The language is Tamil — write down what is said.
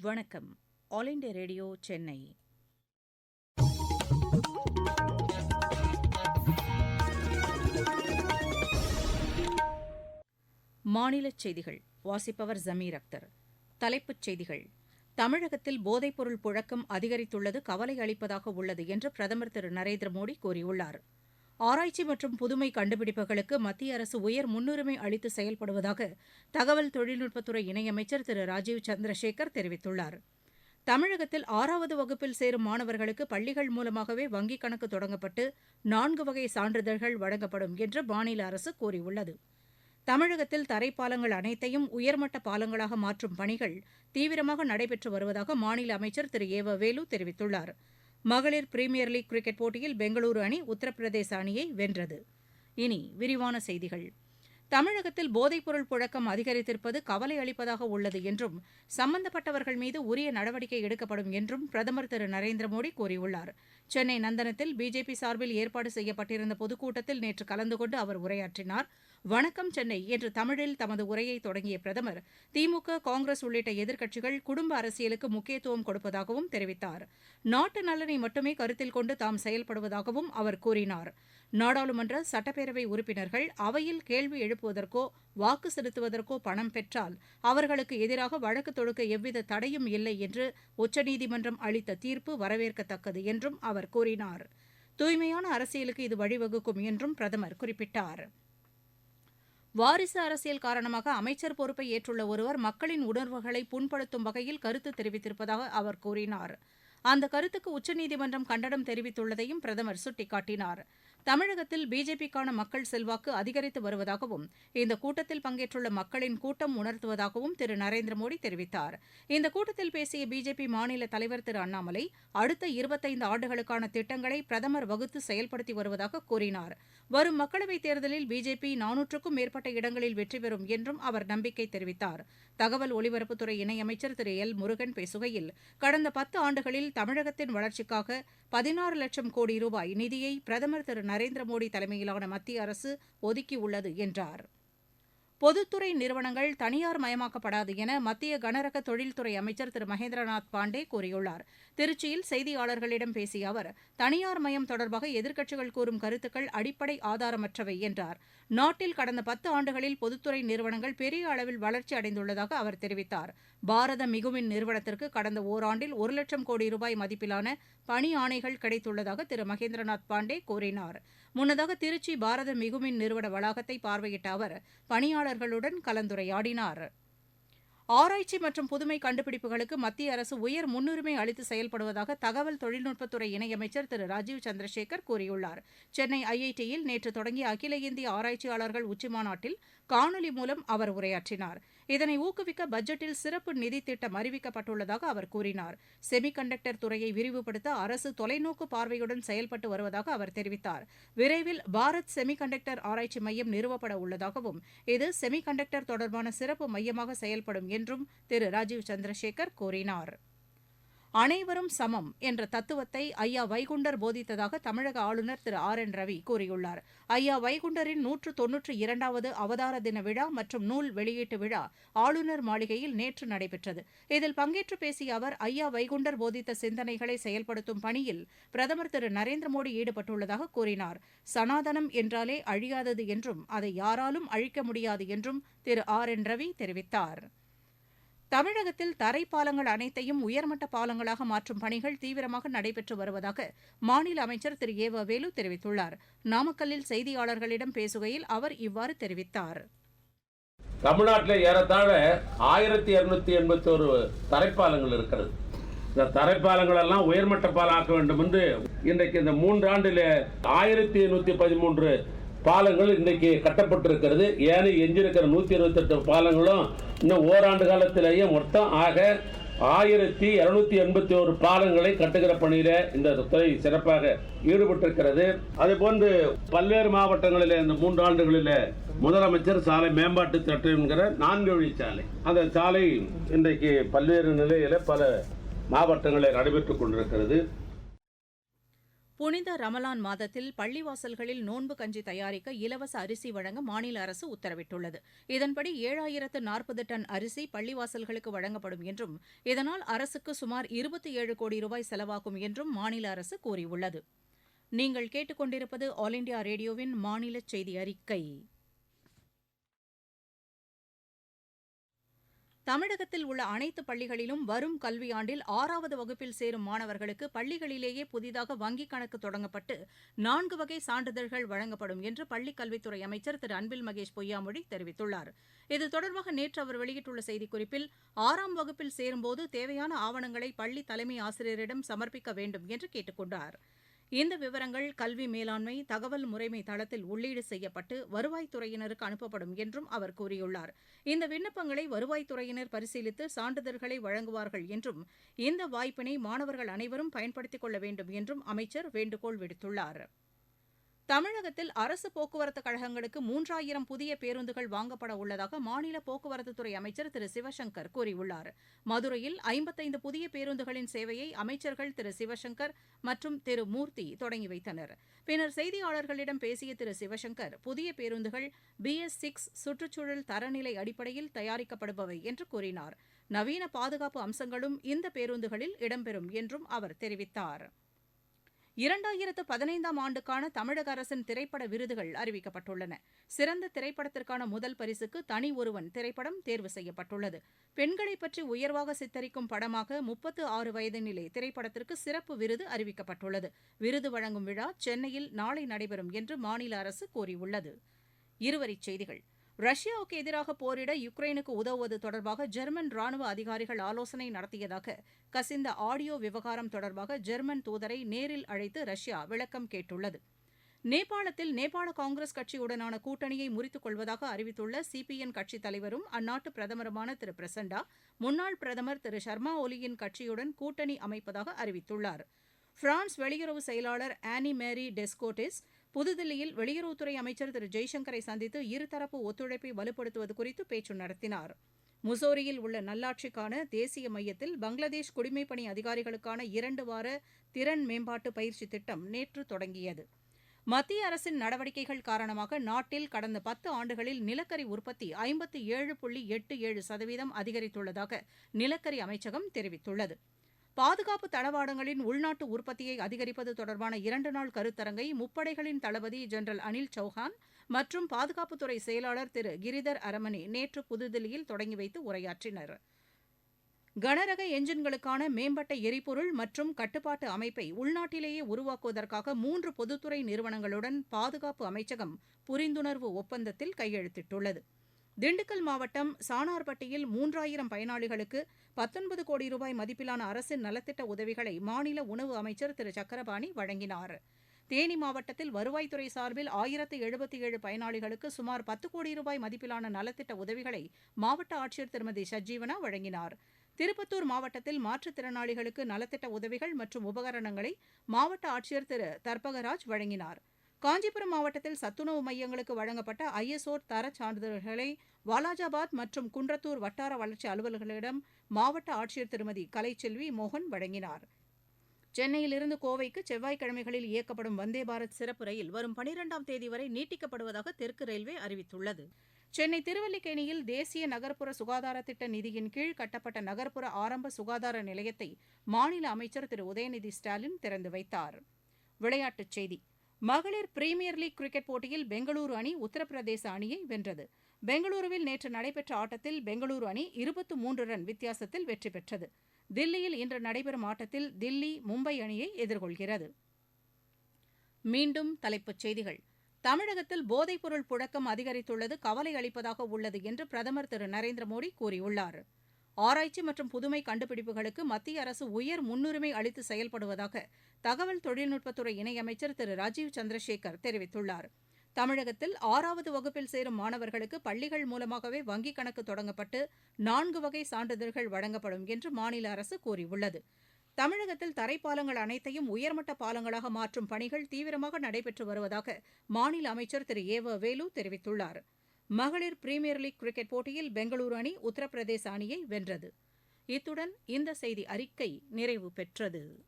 வணக்கம். All India radio Chennai. மாநிலச் செய்திகள். வாசிப்பவர் ஜமீர் அக்தர். தலைப்புச் செய்திகள். தமிழகத்தில் போதைப்பொருள் புழக்கம் அதிகரித்துள்ளது கவலை அளிப்பதாக உள்ளது என்று பிரதமர் திரு. நரேந்திர மோடி கூறியுள்ளார். ஆராய்ச்சி மற்றும் புதுமை கண்டுபிடிப்புகளுக்கு மத்திய அரசு உயர் முன்னுரிமை அளித்து செயல்படுவதாக தகவல் தொழில்நுட்பத்துறை இணையமைச்சர் திரு ராஜீவ் சந்திரசேகர் தெரிவித்துள்ளார். தமிழகத்தில் ஆறாவது வகுப்பில் சேரும் மாணவர்களுக்கு பள்ளிகள் மூலமாகவே வங்கிக் கணக்கு தொடங்கப்பட்டு நான்கு வகை சான்றிதழ்கள் வழங்கப்படும் என்று மாநில அரசு கூறியுள்ளது. தமிழகத்தில் தரைப்பாலங்கள் அனைத்தையும் உயர்மட்ட பாலங்களாக மாற்றும் பணிகள் தீவிரமாக நடைபெற்று வருவதாக மாநில அமைச்சர் திரு ஏ வேலு தெரிவித்துள்ளார். மகளிர் பிரீமியர் லீக் கிரிக்கெட் போட்டியில் பெங்களூரு அணி உத்தரப்பிரதேச அணியை வென்றது. இனி விரிவான செய்திகள். தமிழகத்தில் போதைப்பொருள் புழக்கம் அதிகரித்திருப்பது கவலை அளிப்பதாக உள்ளது என்றும் சம்பந்தப்பட்டவர்கள் மீது உரிய நடவடிக்கை எடுக்கப்படும் என்றும் பிரதமர் திரு. நரேந்திர மோடி கூறியுள்ளார். சென்னை நந்தனத்தில் பிஜேபி சார்பில் ஏற்பாடு செய்யப்பட்டிருந்த பொதுக்கூட்டத்தில் நேற்று கலந்து கொண்டு அவர் உரையாற்றினார். வணக்கம் சென்னை. என்று தமிழில் தமது உரையை தொடங்கிய பிரதமர் திமுக காங்கிரஸ் உள்ளிட்ட எதிர்க்கட்சிகள் குடும்ப அரசியலுக்கு முக்கியத்துவம் கொடுப்பதாகவும் தெரிவித்தார். நாட்டு நலனை மட்டுமே கருத்தில் கொண்டு தாம் செயல்படுவதாகவும் அவர் கூறினார். நாடாளுமன்ற சட்டப்பேரவை உறுப்பினர்கள் அவையில் கேள்வி எழுப்புவதற்கோ வாக்கு செலுத்துவதற்கோ பணம் பெற்றால் அவர்களுக்கு எதிராக வழக்கு தொடுக்க எவ்வித தடையும் இல்லை என்று உச்சநீதிமன்றம் அளித்த தீர்ப்பு வரவேற்கத்தக்கது என்றும் அவர் கூறினார். தூய்மையான அரசியலுக்கு இது வழிவகுக்கும் என்றும் பிரதமர் குறிப்பிட்டார். வாரிசு அரசியல் காரணமாக அமைச்சர் பொறுப்பை ஏற்றுள்ள ஒருவர் மக்களின் உணர்வுகளை புண்படுத்தும் வகையில் கருத்து தெரிவித்திருப்பதாக அவர் கூறினார். அந்த கருத்துக்கு உச்சநீதிமன்றம் கண்டனம் தெரிவித்துள்ளதையும் பிரதமர் சுட்டிக்காட்டினார். தமிழகத்தில் பிஜேபிக்கான மக்கள் செல்வாக்கு அதிகரித்து வருவதாகவும் இந்த கூட்டத்தில் பங்கேற்றுள்ள மக்களின் கூட்டம் உணர்த்துவதாகவும் திரு. நரேந்திர மோடி தெரிவித்தார். இந்த கூட்டத்தில் பேசிய பிஜேபி மாநில தலைவர் திரு. அண்ணாமலை அடுத்த இருபத்தைந்து ஆண்டுகளுக்கான திட்டங்களை பிரதமர் வகுத்து செயல்படுத்தி வருவதாக கூறினார். வரும் மக்களவைத் தேர்தலில் பிஜேபி நானூற்றுக்கும் மேற்பட்ட இடங்களில் வெற்றி பெறும் என்றும் அவர் நம்பிக்கை தெரிவித்தார். தகவல் ஒலிபரப்புத்துறை இணையமைச்சர் திரு. எல். முருகன் பேசுகையில் கடந்த பத்து ஆண்டுகளில் தமிழகத்தின் வளர்ச்சிக்காக பதினாறு லட்சம் கோடி ரூபாய் நிதியை பிரதமர் திரு. நரேந்திர மோடி தலைமையிலான மத்திய அரசு ஒதுக்கியுள்ளது என்றார். பொதுத்துறை நிறுவனங்கள் தனியார் மயமாக்கப்படாது என மத்திய கனரக தொழில்துறை அமைச்சர் திரு மகேந்திரநாத் பாண்டே கூறியுள்ளார். திருச்சியில் செய்தியாளர்களிடம் பேசிய அவர் தனியார் மயம் தொடர்பாக எதிர்க்கட்சிகள் கூறும் கருத்துக்கள் அடிப்படை ஆதாரமற்றவை என்றார். நாட்டில் கடந்த பத்து ஆண்டுகளில் பொதுத்துறை நிறுவனங்கள் பெரிய அளவில் வளர்ச்சி அடைந்துள்ளதாக அவர் தெரிவித்தார். பாரத மிகுமின் நிறுவனத்திற்கு கடந்த ஓராண்டில் ஒரு லட்சம் கோடி ரூபாய் மதிப்பிலான பணி ஆணைகள் கிடைத்துள்ளதாக திரு மகேந்திரநாத் பாண்டே கூறினார். முன்னதாக திருச்சி பாரத மிகுமின் நிறுவன வளாகத்தை பார்வையிட்ட அவர் பணியாளர்களுடன் கலந்துரையாடினார். ஆராய்ச்சி மற்றும் புதுமை கண்டுபிடிப்புகளுக்கு மத்திய அரசு உயர் முன்னுரிமை அளித்து செயல்படுவதாக தகவல் தொழில்நுட்பத்துறை இணையமைச்சர் திரு ராஜீவ் சந்திரசேகர் கூறியுள்ளார். சென்னை ஐஐடியில் நேற்று தொடங்கிய அகில இந்திய ஆராய்ச்சியாளர்கள் உச்சிமாநாட்டில் காணொலி மூலம் அவர் உரையாற்றினார். இதனை ஊக்குவிக்க பட்ஜெட்டில் சிறப்பு நிதி திட்டம் அறிவிக்கப்பட்டுள்ளதாக அவர் கூறினார். செமி கண்டக்டர் துறையை விரிவுபடுத்த அரசு தொலைநோக்கு பார்வையுடன் செயல்பட்டு வருவதாக அவர் தெரிவித்தார். விரைவில் பாரத் செமி கண்டக்டர் ஆராய்ச்சி மையம் நிறுவப்பட உள்ளதாகவும் இது செமி கண்டக்டர் தொடர்பான சிறப்பு மையமாக செயல்படும் என்றும் திரு. ராஜீவ் சந்திரசேகர் கூறினார். அனைவரும் சமம் என்ற தத்துவத்தை ஐயா வைகுண்டர் போதித்ததாக தமிழக ஆளுநர் திரு ஆர் என் ரவி கூறியுள்ளார். ஐயா வைகுண்டரின் நூற்று தொன்னூற்று இரண்டாவது அவதார தின விழா மற்றும் நூல் வெளியீட்டு விழா ஆளுநர் மாளிகையில் நேற்று நடைபெற்றது. இதில் பங்கேற்று பேசிய அவர் ஐயா வைகுண்டர் போதித்த சிந்தனைகளை செயல்படுத்தும் பணியில் பிரதமர் திரு நரேந்திர மோடி ஈடுபட்டுள்ளதாக கூறினார். சனாதனம் என்றாலே அழியாதது என்றும் அதை யாராலும் அழிக்க முடியாது என்றும் திரு ஆர் என் ரவி தெரிவித்தார். தமிழகத்தில் தரைப்பாலங்கள் அனைத்தையும் உயர்மட்ட பாலங்களாக மாற்றும் பணிகள் தீவிரமாக நடைபெற்று வருவதாக மாநில அமைச்சர் திரு. ஏ. வ. வேலு தெரிவித்துள்ளார். நாமக்கல்லில் செய்தியாளர்களிடம் பேசுகையில் அவர் இவ்வாறு தெரிவித்தார். தமிழ்நாட்டில் ஏறத்தாழ ஆயிரத்தி இருநூத்தி எண்பத்தி ஒரு தரைப்பாலங்கள் இருக்கிறது. இந்த தரைப்பாலங்கள் எல்லாம் உயர்மட்ட பாலம் ஆக்க வேண்டும் என்று இன்றைக்கு இந்த மூன்று ஆண்டில் ஆயிரத்தி நூத்தி பதிமூன்று பாலங்கள் இன்றைக்கு கட்டப்பட்டிருக்கிறது. ஏனைய எஞ்சிருக்கிற நூற்றி இருபத்தெட்டு பாலங்களும் இன்னும் ஓராண்டு காலத்திலேயே மொத்தம் ஆக ஆயிரத்தி இரநூத்தி எண்பத்தி ஒரு பாலங்களை கட்டுகிற பணியில இந்த துறை சிறப்பாக ஈடுபட்டிருக்கிறது. அதே போன்று பல்வேறு மாவட்டங்களில் இந்த மூன்று ஆண்டுகளில் முதலமைச்சர் சாலை மேம்பாட்டு திட்டம் என்கிற நான்கு வழி சாலை. அந்த சாலை இன்றைக்கு பல்வேறு நிலையில பல மாவட்டங்களில் நடைபெற்றுக் கொண்டிருக்கிறது. புனித ரமலான் மாதத்தில் பள்ளிவாசல்களில் நோன்பு கஞ்சி தயாரிக்க இலவச அரிசி வழங்க மாநில அரசு உத்தரவிட்டுள்ளது. இதன்படி ஏழாயிரத்து நாற்பது டன் அரிசி பள்ளிவாசல்களுக்கு வழங்கப்படும் என்றும் இதனால் அரசுக்கு சுமார் இருபத்தி ஏழு கோடி ரூபாய் செலவாகும் என்றும் மாநில அரசு கூறியுள்ளது. நீங்கள் கேட்டுக்கொண்டிருப்பது ஆல் இண்டியா ரேடியோவின் மாநில செய்தி அறிக்கை. தமிழகத்தில் உள்ள அனைத்து பள்ளிகளிலும் வரும் கல்வியாண்டில் ஆறாவது வகுப்பில் சேரும் மாணவர்களுக்கு பள்ளிகளிலேயே புதிதாக வங்கிக் கணக்கு தொடங்கப்பட்டு நான்கு வகை சான்றிதழ்கள் வழங்கப்படும் என்று பள்ளிக் கல்வித்துறை அமைச்சர் திரு அன்பில் மகேஷ் பொய்யாமொழி தெரிவித்துள்ளார். இது தொடர்பாக நேற்று அவர் வெளியிட்டுள்ள செய்திக்குறிப்பில் ஆறாம் வகுப்பில் சேரும்போது தேவையான ஆவணங்களை பள்ளி தலைமை ஆசிரியரிடம் சமர்ப்பிக்க வேண்டும் என்று கேட்டுக் கொண்டாா் இந்த விவரங்கள் கல்வி மேலாண்மை தகவல் முறைமை தளத்தில் உள்ளீடு செய்யப்பட்டு வருவாய்த்துறையினருக்கு அனுப்பப்படும் என்றும் அவர் கூறியுள்ளார். இந்த விண்ணப்பங்களை வருவாய்த்துறையினர் பரிசீலித்து சான்றிதழ்களை வழங்குவார்கள் என்றும் இந்த வாய்ப்பினை மாணவர்கள் அனைவரும் பயன்படுத்திக் கொள்ள வேண்டும் என்றும் அமைச்சர் வேண்டுகோள் விடுத்துள்ளார். தமிழகத்தில் அரசு போக்குவரத்துக் கழகங்களுக்கு மூன்றாயிரம் புதிய பேருந்துகள் வாங்கப்பட உள்ளதாக மாநில போக்குவரத்துத்துறை அமைச்சர் திரு சிவசங்கர் கூறியுள்ளார். மதுரையில் ஐம்பத்தைந்து புதிய பேருந்துகளின் சேவையை அமைச்சர்கள் திரு சிவசங்கர் மற்றும் திரு மூர்த்தி தொடங்கி வைத்தனர். பின்னர் செய்தியாளர்களிடம் பேசிய திரு சிவசங்கர் புதிய பேருந்துகள் பி எஸ் சிக்ஸ் சுற்றுச்சூழல் தரநிலை அடிப்படையில் தயாரிக்கப்படுபவை என்று கூறினார். நவீன பாதுகாப்பு அம்சங்களும் இந்த பேருந்துகளில் இடம்பெறும் என்றும் அவர் தெரிவித்தார். இரண்டாயிரத்து பதினைந்தாம் ஆண்டுக்கான தமிழக அரசின் திரைப்பட விருதுகள் அறிவிக்கப்பட்டுள்ளன. சிறந்த திரைப்படத்திற்கான முதல் பரிசுக்கு தனி ஒருவன் திரைப்படம் தேர்வு செய்யப்பட்டுள்ளது. பெண்களை பற்றி உயர்வாக சித்தரிக்கும் படமாக முப்பத்து ஆறு வயதினிலே திரைப்படத்திற்கு சிறப்பு விருது அறிவிக்கப்பட்டுள்ளது. விருது வழங்கும் விழா சென்னையில் நாளை நடைபெறும் என்று மாநில அரசு கூறியுள்ளது. இருவரிச் செய்திகள். ரஷ்யாவுக்கு எதிராக போரிட யுக்ரைனுக்கு உதவுவது தொடர்பாக ஜெர்மன் ராணுவ அதிகாரிகள் ஆலோசனை நடத்தியதாக கசிந்த ஆடியோ விவகாரம் தொடர்பாக ஜெர்மன் தூதரை நேரில் அழைத்து ரஷ்யா விளக்கம் கேட்டுள்ளது. நேபாளத்தில் நேபாள காங்கிரஸ் கட்சியுடனான கூட்டணியை முறித்துக் கொள்வதாக அறிவித்துள்ள சிபிஎன் கட்சித் தலைவரும் அந்நாட்டு பிரதமருமான திரு பிரசண்டா முன்னாள் பிரதமர் திரு ஷர்மா ஒலியின் கட்சியுடன் கூட்டணி அமைப்பதாக அறிவித்துள்ளார். பிரான்ஸ் வெளியுறவு செயலாளர் ஆனி மேரி டெஸ்கோட்டிஸ் புதுதில்லியில் வெளியுறவுத்துறை அமைச்சர் திரு. ஜெய்சங்கரை சந்தித்து இருதரப்பு ஒத்துழைப்பை வலுப்படுத்துவது குறித்து பேச்சு நடத்தினார். முசோரியில் உள்ள நல்லாட்சிக்கான தேசிய மையத்தில் பங்களாதேஷ் குடிமைப்பணி அதிகாரிகளுக்கான இரண்டு வார திறன் மேம்பாட்டு பயிற்சி திட்டம் நேற்று தொடங்கியது. மத்திய அரசின் நடவடிக்கைகள் காரணமாக நாட்டில் கடந்த பத்து ஆண்டுகளில் நிலக்கரி உற்பத்தி ஐம்பத்தி ஏழு புள்ளி எட்டு ஏழு சதவீதம் அதிகரித்துள்ளதாக நிலக்கரி அமைச்சகம் தெரிவித்துள்ளது. பாதுகாப்பு தளவாடங்களின் உள்நாட்டு உற்பத்தியை அதிகரிப்பது தொடர்பான இரண்டு நாள் கருத்தரங்கை முப்படைகளின் தளபதி ஜெனரல் அனில் சௌஹான் மற்றும் பாதுகாப்புத்துறை செயலாளர் திரு கிரிதர் அரமனே நேற்று புதுதில்லியில் தொடங்கி வைத்து உரையாற்றினர். கனரக எஞ்சின்களுக்கான மேம்பட்ட எரிபொருள் மற்றும் கட்டுப்பாட்டு அமைப்பை உள்நாட்டிலேயே உருவாக்குவதற்காக மூன்று பொதுத்துறை நிறுவனங்களுடன் பாதுகாப்பு அமைச்சகம் புரிந்துணர்வு ஒப்பந்தத்தில் கையெழுத்திட்டுள்ளது. திண்டுக்கல் மாவட்டம் சானார்பட்டியில் மூன்றாயிரம் பயனாளிகளுக்கு பத்தொன்பது கோடி ரூபாய் மதிப்பிலான அரசின் நலத்திட்ட உதவிகளை மாநில உணவு அமைச்சர் திரு. சக்கரபாணி வழங்கினார். தேனி மாவட்டத்தில் வருவாய்த்துறை சார்பில் ஆயிரத்து எழுபத்தி ஏழு பயனாளிகளுக்கு சுமார் பத்து கோடி ரூபாய் மதிப்பிலான நலத்திட்ட உதவிகளை மாவட்ட ஆட்சியர் திருமதி சஜ்ஜீவனா வழங்கினார். திருப்பத்தூர் மாவட்டத்தில் மாற்றுத்திறனாளிகளுக்கு நலத்திட்ட உதவிகள் மற்றும் உபகரணங்களை மாவட்ட ஆட்சியர் திரு. தர்பகராஜ் வழங்கினார். காஞ்சிபுரம் மாவட்டத்தில் சத்துணவு மையங்களுக்கு வழங்கப்பட்ட ஐஎஸ்ஓ தரச் சான்றிதழ்களை வாலாஜாபாத் மற்றும் குன்றத்தூர் வட்டார வளர்ச்சி அலுவலர்களிடம் மாவட்ட ஆட்சியர் திருமதி கலைச்செல்வி மோகன் வழங்கினார். சென்னையிலிருந்து கோவைக்கு செவ்வாய்க்கிழமைகளில் இயக்கப்படும் வந்தே பாரத் சிறப்பு ரயில் வரும் பனிரெண்டாம் தேதி வரை நீட்டிக்கப்படுவதாக தெற்கு ரயில்வே அறிவித்துள்ளது. சென்னை திருவல்லிக்கேணியில் தேசிய நகர்ப்புற சுகாதார திட்ட நிதியின் கீழ் கட்டப்பட்ட நகர்ப்புற ஆரம்ப சுகாதார நிலையத்தை மாநில அமைச்சர் திரு. உதயநிதி ஸ்டாலின் திறந்து வைத்தார். விளையாட்டுச் செய்தி. மகளிர் பிரீமியர் லீக் கிரிக்கெட் போட்டியில் பெங்களூரு அணி உத்தரப்பிரதேச அணியை வென்றது. பெங்களூருவில் நேற்று நடைபெற்ற ஆட்டத்தில் பெங்களூரு அணி இருபத்து மூன்று ரன் வித்தியாசத்தில் வெற்றி பெற்றது. தில்லியில் இன்று நடைபெறும் ஆட்டத்தில் தில்லி மும்பை அணியை எதிர்கொள்கிறது. மீண்டும் தலைப்புச் செய்திகள். தமிழகத்தில் போதைப்பொருள் புழக்கம் அதிகரித்துள்ளது கவலை அளிப்பதாக உள்ளது என்று பிரதமர் திரு நரேந்திர மோடி கூறியுள்ளார். ஆராய்ச்சி மற்றும் புதுமை கண்டுபிடிப்புகளுக்கு மத்திய அரசு உயர் முன்னுரிமை அளித்து செயல்படுவதாக தகவல் தொழில்நுட்பத்துறை இணையமைச்சர் திரு ராஜீவ் சந்திரசேகர் தெரிவித்துள்ளார். தமிழகத்தில் ஆறாவது வகுப்பில் சேரும் மாணவர்களுக்கு பள்ளிகள் மூலமாகவே வங்கிக் கணக்கு தொடங்கப்பட்டு நான்கு வகை சான்றிதழ்கள் வழங்கப்படும் என்று மாநில அரசு கூறியுள்ளது. தமிழகத்தில் தரைப்பாலங்கள் அனைத்தையும் உயர்மட்ட பாலங்களாக மாற்றும் பணிகள் தீவிரமாக நடைபெற்று வருவதாக மாநில அமைச்சர் திரு ஏ வேலு தெரிவித்துள்ளார். மகளிர் பிரீமியர் லீக் கிரிக்கெட் போட்டியில் பெங்களூரு அணி உத்தரப்பிரதேச அணியை வென்றது. இத்துடன் இந்த செய்தி அறிக்கை நிறைவு பெற்றது.